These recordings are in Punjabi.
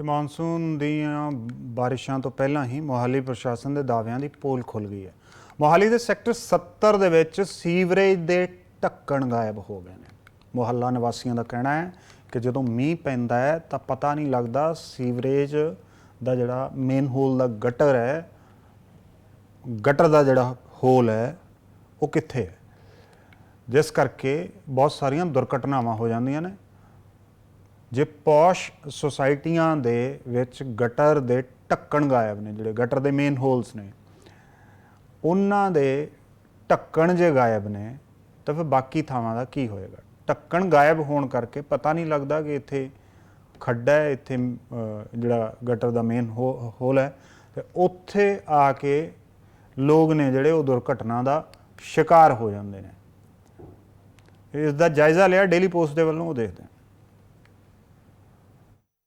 ਤੇ ਮੌਨਸੂਨ ਦੀਆਂ ਬਾਰਿਸ਼ਾਂ ਤੋਂ ਪਹਿਲਾਂ ਹੀ ਮੋਹਾਲੀ ਪ੍ਰਸ਼ਾਸਨ ਦੇ ਦਾਅਵਿਆਂ ਦੀ ਪੋਲ ਖੁੱਲ ਗਈ ਹੈ। ਮੋਹਾਲੀ ਦੇ ਸੈਕਟਰ 70 ਦੇ ਵਿੱਚ ਸੀਵਰੇਜ ਦੇ ਢੱਕਣ ਗਾਇਬ ਹੋ ਗਏ ਨੇ। ਮੁਹੱਲਾ ਨਿਵਾਸੀਆਂ ਦਾ ਕਹਿਣਾ ਹੈ ਕਿ ਜਦੋਂ ਮੀਂਹ ਪੈਂਦਾ ਹੈ ਤਾਂ ਪਤਾ ਨਹੀਂ ਲੱਗਦਾ ਸੀਵਰੇਜ ਦਾ ਜਿਹੜਾ ਮੇਨ ਹੋਲ ਦਾ ਗਟਰ ਹੈ ਗਟਰ ਦਾ ਜਿਹੜਾ ਹੋਲ ਹੈ, ਉਹ ਕਿੱਥੇ ਹੈ? ਜਿਸ ਕਰਕੇ ਬਹੁਤ ਸਾਰੀਆਂ ਦੁਰਘਟਨਾਵਾਂ ਹੋ ਜਾਂਦੀਆਂ ਨੇ। ਜੇ ਪੌਸ਼ ਸੁਸਾਇਟੀਆਂ ਦੇ ਵਿੱਚ ਗਟਰ ਦੇ ਢੱਕਣ ਗਾਇਬ ਨੇ, ਜਿਹੜੇ ਗਟਰ ਦੇ ਮੇਨ ਹੋਲਸ ਨੇ, ਉਹਨਾਂ ਦੇ ਢੱਕਣ ਜੇ ਗਾਇਬ ਨੇ, ਤਾਂ ਫਿਰ ਬਾਕੀ ਥਾਵਾਂ ਦਾ ਕੀ ਹੋਏਗਾ? ਢੱਕਣ ਗਾਇਬ ਹੋਣ ਕਰਕੇ ਪਤਾ ਨਹੀਂ ਲੱਗਦਾ ਕਿ ਇੱਥੇ ਖੱਡਾ ਹੈ, ਇੱਥੇ ਜਿਹੜਾ ਗਟਰ ਦਾ ਮੇਨ ਹੋਲ ਹੈ, ਤੇ ਉੱਥੇ ਆ ਕੇ ਲੋਕ ਨੇ ਜਿਹੜੇ ਉਹ ਦੁਰਘਟਨਾ ਦਾ ਸ਼ਿਕਾਰ ਹੋ ਜਾਂਦੇ ਨੇ। ਇਸ ਦਾ ਜਾਇਜ਼ਾ ਲਿਆ ਡੇਲੀ ਪੋਸਟ ਦੇ ਵੱਲੋਂ ਉਹ ਦੇਖਦੇ ਹਾਂ।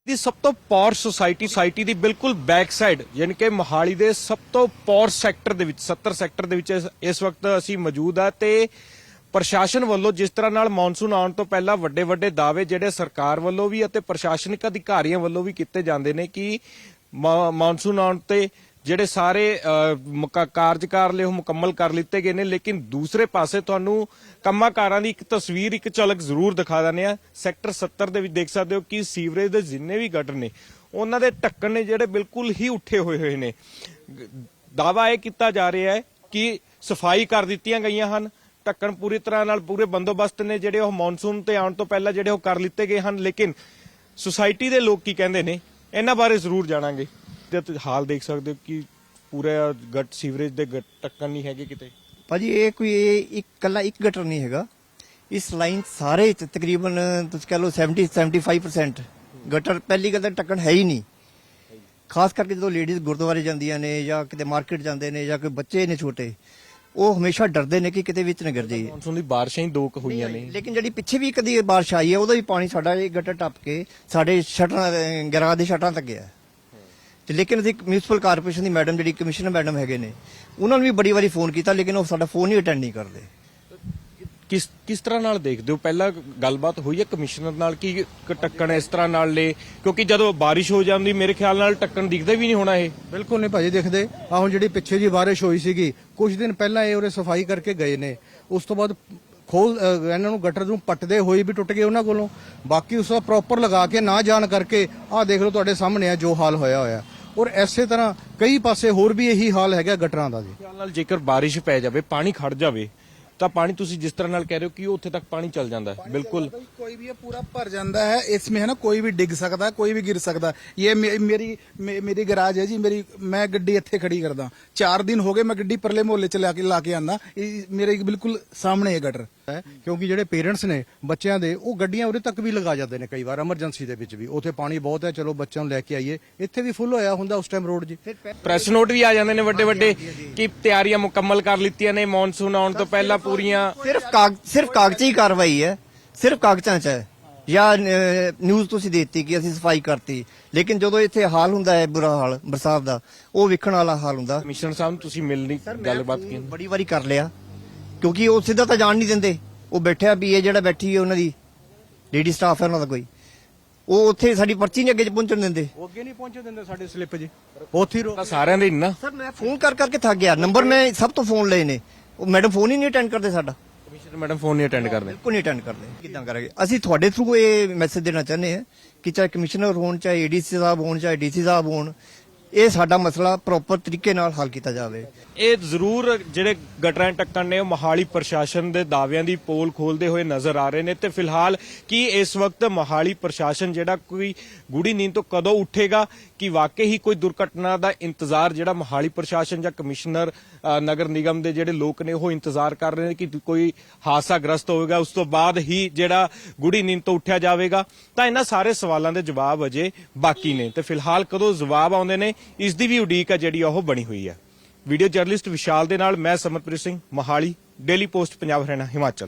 ਦੀ ਸਭ ਤੋਂ ਪੌਰ ਸੁਸਾਇਟੀ ਸੁਸਾਇਟੀ ਦੀ ਬਿਲਕੁਲ ਬੈਕ ਸਾਈਡ ਯਾਨੀ ਕਿ ਮੋਹਾਲੀ ਦੇ ਸਭ ਤੋਂ ਪੌਰ ਸੈਕਟਰ ਦੇ ਵਿੱਚ 70 ਸੈਕਟਰ ਦੇ ਵਿੱਚ ਇਸ- ਵਕਤ ਅਸੀਂ ਮੌਜੂਦ ਆ ਤੇ ਪ੍ਰਸ਼ਾਸਨ ਵੱਲੋਂ ਜਿਸ ਤਰ੍ਹਾਂ ਨਾਲ ਮੌਨਸੂਨ ਆਉਣ ਤੋਂ ਪਹਿਲਾਂ ਵੱਡੇ ਵੱਡੇ ਦਾਅਵੇ ਜਿਹੜੇ ਸਰਕਾਰ ਵੱਲੋਂ ਵੀ ਅਤੇ ਪ੍ਰਸ਼ਾਸਨਿਕ ਅਧਿਕਾਰੀਆਂ ਵੱਲੋਂ ਵੀ ਕੀਤੇ ਜਾਂਦੇ ਨੇ ਕਿ ਮੌ- ਮੌਨਸੂਨ ਆਉਣ ਤੇ ਜਿਹੜੇ ਸਾਰੇ ਅ, ਕਾਰਜਕਾਰ ਲਈ ਉਹ ਮੁਕੰਮਲ ਕਰ ਲਿੱਤੇ ਗਏ ਨੇ ਲੇਕਿਨ ਦੂਸਰੇ ਪਾਸੇ ਤੁਹਾਨੂੰ ਕੰਮਾਕਾਰਾਂ ਦੀ ਇੱਕ ਤਸਵੀਰ ਇੱਕ ਝਲਕ ਜ਼ਰੂਰ ਦਿਖਾ ਦਿੰਦੇ ਆ ਸੈਕਟਰ 70 ਦੇ ਵਿੱਚ ਦੇਖ ਸਕਦੇ ਹੋ ਕਿ ਸੀਵਰੇਜ ਦੇ ਜਿੰਨੇ ਵੀ ਗਟਰ ਨੇ ਉਹਨਾਂ ਦੇ ਢੱਕਣ ਨੇ ਜਿਹੜੇ ਬਿਲਕੁਲ ਹੀ ਉੱਠੇ ਹੋਏ ਹੋਏ ਨੇ। ਦਾਵਾ ਇਹ ਕੀਤਾ ਜਾ ਰਿਹਾ ਹੈ ਕਿ ਸਫ਼ਾਈ ਕਰ ਦਿੱਤੀਆਂ ਗਈਆਂ ਹਨ। ਢੱਕਣ ਪੂਰੀ ਤਰ੍ਹਾਂ ਨਾਲ ਪੂਰੇ ਬੰਦੋਬਸਤ ਨੇ ਜਿਹੜੇ ਉਹ ਮੌਨਸੂਨ ਤੇ ਆਉਣ ਤੋਂ ਪਹਿਲਾਂ ਜਿਹੜੇ ਉਹ ਕਰ ਲਿੱਤੇ ਗਏ ਹਨ। ਲੇਕਿਨ ਸੁਸਾਇਟੀ ਦੇ ਲੋਕ ਕੀ ਕਹਿੰਦੇ ਨੇ? ਇਹਨਾਂ ਬਾਰੇ ਜ਼ਰੂਰ ਜਾਣਾਂਗੇ। ਤੁਸੀਂ ਹਾਲ ਦੇਖ ਸਕਦੇ ਹੋ ਕਿ ਪੂਰਾ ਗੱਟ ਸੀਵਰੇਜ ਦੇ ਗੱਟ ਢੱਕਣ ਨਹੀਂ ਹੈਗੇ ਕਿਤੇ। ਭਾਜੀ ਇਹ ਕੋਈ ਇਹ ਇੱਕ ਕੱਲਾ ਇੱਕ ਗਟਰ ਨਹੀਂ ਹੈਗਾ। ਇਸ ਲਾਈਨ ਸਾਰੇ ਚ ਤਕਰੀਬਨ ਤੁਸੀਂ ਕਹ ਲਓ 70 75% ਗਟਰ ਪਹਿਲੀ ਗੱਲ ਤਾਂ ਢੱਕਣ ਹੈ ਹੀ ਨਹੀਂ। ਖਾਸ ਕਰਕੇ ਜਦੋਂ ਲੇਡੀਜ਼ ਗੁਰਦੁਆਰੇ ਜਾਂਦੀਆਂ ਨੇ ਜਾਂ ਕਿਤੇ ਮਾਰਕੀਟ ਜਾਂਦੇ ਨੇ ਜਾਂ ਕੋਈ ਬੱਚੇ ਨੇ ਛੋਟੇ ਉਹ ਹਮੇਸ਼ਾ ਡਰਦੇ ਨੇ ਕਿ ਕਿਤੇ ਵਿੱਚ ਨਾ ਗਿਰ ਜਾਈਏ। ਮੌਨਸੂਨ ਦੀ ਬਾਰਿਸ਼ਾਂ ਹੀ ਦੋ ਕੁ ਹੋਈਆਂ ਨੇ। ਲੇਕਿਨ ਜਿਹੜੀ ਪਿੱਛੇ ਵੀ ਕਦੀ ਬਾਰਿਸ਼ ਆਈ ਹੈ ਉਹਦਾ ਵੀ ਪਾਣੀ ਸਾਡਾ ਇਹ ਗਟਰ ਟੱਪ ਕੇ ਸਾਡੇ ਸ਼ਟਰਾਂ ਗਰਾਂ ਦੇ ਸ਼ਟਰਾਂ ਤੱਕ ਗਿਆ। ਤੇ ਲੇਕਿਨ ਅਸੀਂ ਮਿਊਨਿਸਪਲ ਕਾਰਪੋਰੇਸ਼ਨ ਦੀ ਮੈਡਮ ਜਿਹੜੀ ਕਮਿਸ਼ਨਰ ਮੈਡਮ ਹੈਗੇ ਨੇ ਉਹਨਾਂ ਨੂੰ ਵੀ ਬੜੀ ਵਾਰੀ ਫੋਨ ਕੀਤਾ ਲੇਕਿਨ ਉਹ ਸਾਡਾ ਫੋਨ ਹੀ ਅਟੈਂਡ ਨਹੀਂ ਕਰਦੇ। ਕਿਸ ਕਿਸ ਤਰ੍ਹਾਂ ਨਾਲ ਦੇਖਦੇ ਹੋ? ਪਹਿਲਾਂ ਗੱਲਬਾਤ ਹੋਈ ਹੈ ਕਮਿਸ਼ਨਰ ਨਾਲ ਕਿ ਢੱਕਣ ਇਸ ਤਰ੍ਹਾਂ ਨਾਲ ਲੈ? ਕਿਉਂਕਿ ਜਦੋਂ ਬਾਰਿਸ਼ ਹੋ ਜਾਂਦੀ ਮੇਰੇ ਖਿਆਲ ਨਾਲ ਢੱਕਣ ਦਿਖਦਾ ਵੀ ਨਹੀਂ ਹੋਣਾ ਇਹ। ਬਿਲਕੁਲ ਨਹੀਂ ਭਾਜੀ ਦਿਖਦੇ। ਆ ਹੁਣ ਜਿਹੜੀ ਪਿੱਛੇ ਜੀ ਬਾਰਿਸ਼ ਹੋਈ ਸੀਗੀ ਕੁਝ ਦਿਨ ਪਹਿਲਾਂ ਇਹ ਉਰੇ ਸਫ਼ਾਈ ਕਰਕੇ ਗਏ ਨੇ। ਉਸ ਤੋਂ ਬਾਅਦ ਖੋਲ ਇਹਨਾਂ ਨੂੰ ਗਟਰ ਨੂੰ ਪੱਟਦੇ ਹੋਏ ਵੀ ਟੁੱਟ ਗਏ ਉਹਨਾਂ ਕੋਲੋਂ। ਬਾਕੀ ਉਸ ਦਾ ਪ੍ਰੋਪਰ ਲਗਾ ਕੇ ਨਾ ਜਾਣ ਕਰਕੇ ਆਹ ਦੇਖ ਲਓ ਤੁਹਾਡੇ ਸਾਹਮਣੇ ਆ ਜੋ ਹਾਲ ਹੋਇਆ ਹੋਇਆ। ਔਰ ਐਸੇ ਤਰ੍ਹਾਂ ਕਈ ਪਾਸੇ ਹੋਰ ਵੀ ਇਹੀ ਹਾਲ ਹੈਗਾ ਗਟਰਾਂ ਦਾ ਜੀ। ਨਾਲ ਜੇਕਰ ਬਾਰਿਸ਼ ਪੈ ਜਾਵੇ ਪਾਣੀ ਖੜ ਜਾਵੇ ਤਾਂ ਪਾਣੀ ਤੁਸੀਂ ਜਿਸ ਤਰ੍ਹਾਂ ਨਾਲ ਕਹਿ ਰਹੇ ਹੋ ਕਿ ਉਹ ਉੱਥੇ ਤੱਕ ਪਾਣੀ ਚੱਲ ਜਾਂਦਾ है बिल्कुल कोई भी ये पूरा भर जाता है इसमें है ना कोई भी डिग सकता है कोई भी गिर सकता है ये मे, मेरी मे, मेरी गराज है ਇੱਥੇ ਖੜੀ ਕਰਦਾ। 4 ਦਿਨ ਹੋ ਗਏ ਮੈਂ ਗੱਡੀ ਪਰਲੇ ਮੋਹਲੇ ਚ ਲਾ ਕੇ ਲਾ ਕੇ ਆਂਦਾ। ਮੇਰੇ ਬਿਲਕੁਲ ਸਾਹਮਣੇ ਹੈ ਗਟਰ। ਹੈ ਕਿਉਂਕਿ ਜਿਹੜੇ ਪੇਰੈਂਟਸ ਨੇ ਬੱਚਿਆਂ ਦੇ ਉਹ ਗੱਡੀਆਂ ਉਰੇ ਤੱਕ ਵੀ ਲਗਾ ਜਾਂਦੇ ਨੇ ਕਈ ਵਾਰ ਐਮਰਜੈਂਸੀ ਦੇ ਵਿੱਚ ਵੀ। ਉੱਥੇ ਪਾਣੀ ਬਹੁਤ ਹੈ ਚਲੋ ਬੱਚਿਆਂ ਨੂੰ ਲੈ ਕੇ ਆਈਏ। ਇੱਥੇ ਵੀ ਫੁੱਲ ਹੋਇਆ ਹੁੰਦਾ ਉਸ ਟਾਈਮ ਰੋਡ ਜੀ। ਪ੍ਰੈਸ ਨੋਟ ਵੀ ਆ ਜਾਂਦੇ ਨੇ ਵੱਡੇ ਵੱਡੇ ਕਿ ਤਿਆਰੀਆਂ ਮੁਕੰਮਲ ਕਰ ਲਿੱਤੀਆਂ ਨੇ ਮੌਨਸੂਨ ਆਉਣ ਤੋਂ ਪਹਿਲਾਂ ਪੂਰੀਆਂ। ਸਿਰਫ ਕਾਗ ਸਿਰਫ ਕਾਗਜ਼ੀ ਕਾਰਵਾਈ ਹੈ ਸਿਰਫ ਕਾਗਜ਼ਾਂ 'ਚ ਹੈ। ਜਾਂ ਨਿਊਜ਼ ਤੁਸੀਂ ਦੇਤੀ ਕਿ ਅਸੀਂ ਸਫ਼ਾਈ ਕਰਤੀ। ਲੇਕਿਨ ਜਦੋਂ ਇੱਥੇ ਹਾਲ ਹੁੰਦਾ ਹੈ ਬੁਰਾ ਹਾਲ ਬਰਸਾਤ ਦਾ ਉਹ ਵੇਖਣ ਵਾਲਾ ਹਾਲ ਹੁੰਦਾ। ਕਮਿਸ਼ਨਰ ਸਾਹਿਬ ਨੂੰ ਤੁਸੀਂ ਮਿਲਣੀ ਗੱਲਬਾਤ ਕੀ ਬੜੀ ਵਾਰੀ ਕਰ ਲਿਆ। ਕਿਉਂਕਿ ਉਹ ਸਿੱਧਾ ਤਾਂ ਜਾਣ ਨਹੀਂ ਦਿੰਦੇ। ਉਹ ਬੈਠਿਆ ਵੀ ਇਹ ਜਿਹੜਾ ਬੈਠੀ ਹੈ ਉਹਨਾਂ ਦੀ ਲੇਡੀ ਸਟਾਫ ਹੈ ਉਹਨਾਂ ਦਾ ਕੋਈ। ਉਹ ਉੱਥੇ ਸਾਡੀ ਪਰਚੀ ਨਹੀਂ ਅੱਗੇ ਪਹੁੰਚਣ ਦਿੰਦੇ। ਉਹ ਅੱਗੇ ਨਹੀਂ ਪਹੁੰਚੇ ਦਿੰਦੇ ਸਾਡੇ ਸਲਿੱਪ ਜੀ ਉੱਥੇ ਹੀ ਰੋ ਤਾਂ ਸਾਰਿਆਂ ਦੇ ਹੀ ਨਾ। ਸਰ ਮੈਂ ਫੋਨ ਕਰ ਕਰਕੇ ਥੱਕ ਗਿਆ। ਨੰਬਰ ਮੈਂ ਸਭ ਤੋਂ ਫੋਨ ਲਏ ਨੇ। ਉਹ ਮੈਡਮ ਫੋਨ ਹੀ ਨਹੀਂ ਅਟੈਂਡ ਕਰਦੇ ਸਾਡਾ। ਕਮਿਸ਼ਨਰ ਮੈਡਮ ਫੋਨ ਨਹੀਂ ਅਟੈਂਡ ਕਰਦੇ। ਬਿਲਕੁਲ ਨਹੀਂ ਅਟੈਂਡ ਕਰਦੇ। ਕਿਦਾਂ ਕਰਾਂਗੇ? ਅਸੀਂ ਤੁਹਾਡੇ ਥਰੂ ਇਹ ਮੈਸੇਜ ਦੇਣਾ ਚਾਹੁੰਦੇ ਹਾਂ ਕਿ ਚਾਹੇ ਕਮਿਸ਼ਨਰ ਹੋਣ ਚਾਹੇ ਏਡੀਸੀ ਸਾਹਿਬ ਹੋਣ ਚਾਹੇ ਡੀਸੀ ਸਾਹਿਬ ਹੋਣ। ਇਹ ਸਾਡਾ ਮਸਲਾ ਪ੍ਰੋਪਰ ਤਰੀਕੇ ਨਾਲ ਹੱਲ ਕੀਤਾ ਜਾਵੇ। ਇਹ ਜ਼ਰੂਰ ਜਿਹੜੇ ਗਟਰਾਂ ਦੇ ਟੱਕਣ ਨੇ, ਉਹ ਮੋਹਾਲੀ ਪ੍ਰਸ਼ਾਸਨ ਦੇ ਦਾਅਵਿਆਂ ਦੀ ਪੋਲ ਖੋਲਦੇ ਹੋਏ ਨਜ਼ਰ ਆ ਰਹੇ ਨੇ ਤੇ ਫਿਲਹਾਲ ਕੀ ਇਸ ਵਕਤ ਮੋਹਾਲੀ ਪ੍ਰਸ਼ਾਸਨ ਜਿਹੜਾ ਕੋਈ ਗੂੜੀ ਨੀਂਦ ਤੋਂ ਕਦੋਂ ਉੱਠੇਗਾ, ਕਿ ਵਾਕਈ ਹੀ ਕੋਈ ਦੁਰਘਟਨਾ ਦਾ ਇੰਤਜ਼ਾਰ ਜਿਹੜਾ ਮੋਹਾਲੀ ਪ੍ਰਸ਼ਾਸਨ ਜਾਂ ਕਮਿਸ਼ਨਰ ਨਗਰ ਨਿਗਮ ਦੇ ਜਿਹੜੇ ਲੋਕ ਨੇ, ਉਹ ਇੰਤਜ਼ਾਰ ਕਰ ਰਹੇ ਨੇ ਕਿ ਕੋਈ ਹਾਦਸਾ ਗ੍ਰਸਤ ਹੋਵੇਗਾ। ਉਸ ਤੋਂ ਬਾਅਦ ਹੀ ਜਿਹੜਾ ਗੂੜੀ ਨੀਂਦ ਤੋਂ ਉੱਠਿਆ ਜਾਵੇਗਾ। ਤਾਂ ਇਹਨਾਂ ਸਾਰੇ ਸਵਾਲਾਂ ਦੇ ਜਵਾਬ ਅਜੇ ਬਾਕੀ ਨੇ ਤੇ ਫਿਲਹਾਲ ਕਦੋਂ ਜਵਾਬ ਆਉਂਦੇ ਨੇ ਇਸ ਦੀ ਵੀ ਉਡੀਕ ਹੈ ਜਿਹੜੀ ਉਹ ਬਣੀ ਹੋਈ ਹੈ ਵੀਡੀਓ ਜਰਨਲਿਸਟ ਵਿਸ਼ਾਲ ਦੇ ਨਾਲ ਮੈਂ ਸਮਰਪ੍ਰੀਤ ਸਿੰਘ ਮੋਹਾਲੀ ਡੇਲੀ ਪੋਸਟ ਪੰਜਾਬ, ਹਰਿਆਣਾ, ਹਿਮਾਚਲ।